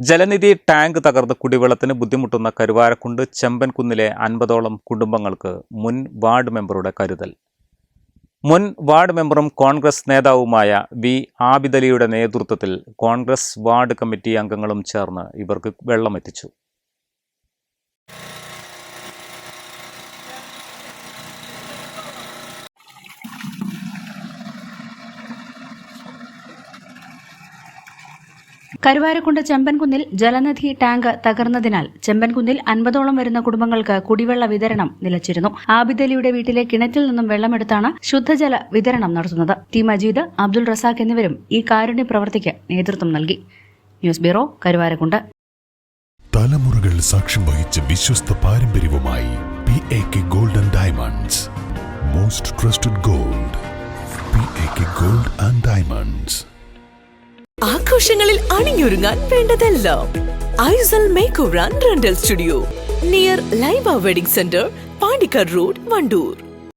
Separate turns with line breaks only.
Jalanidhi tank തകർന്ന് കുടിവെള്ളത്തിന് ബുദ്ധിമുട്ടുന്ന കരുവാരക്കുണ്ട് ചെമ്പൻകുന്നിലെ അൻപതോളം കുടുംബങ്ങൾക്ക് മുൻ വാർഡ് മെമ്പറുടെ കരുതൽ. മുൻ വാർഡ് മെമ്പറും കോൺഗ്രസ് നേതാവുമായ വി. ആബിദലിയുടെ നേതൃത്വത്തിൽ കോൺഗ്രസ് വാർഡ് കമ്മിറ്റി അംഗങ്ങളും ചേർന്ന് ഇവർക്ക് വെള്ളമെത്തിച്ചു.
കരുവാരക്കുണ്ട് ചെമ്പൻകുന്നിൽ ജലനിധി ടാങ്ക് തകർന്നതിനാൽ ചെമ്പൻകുന്നിൽ അൻപതോളം വരുന്ന കുടുംബങ്ങൾക്ക് കുടിവെള്ള വിതരണം നിലച്ചിരുന്നു. ആബിദലിയുടെ വീട്ടിലെ കിണറ്റിൽ നിന്നും വെള്ളമെടുത്താണ് ശുദ്ധജല വിതരണം നടത്തുന്നത്. ടി മജീദ് അബ്ദുൾ റസാഖ് എന്നിവരും ഈ കാരുണ്യ പ്രവർത്തിക്ക് നേതൃത്വം നൽകി. News bureau Karuvarakundu.
തലമുറകൾ സാക്ഷ്യം വഹിച്ച വിശ്വസ്ത പാരമ്പര്യവുമായി P A K golden diamonds most trusted gold P A K gold and diamonds
ആഘോഷങ്ങളിൽ അണിഞ്ഞൊരുങ്ങാൻ വേണ്ടതെല്ലാം ഐസൽ make run rental studio. Near Laiba wedding centre Pandikkad road Wandoor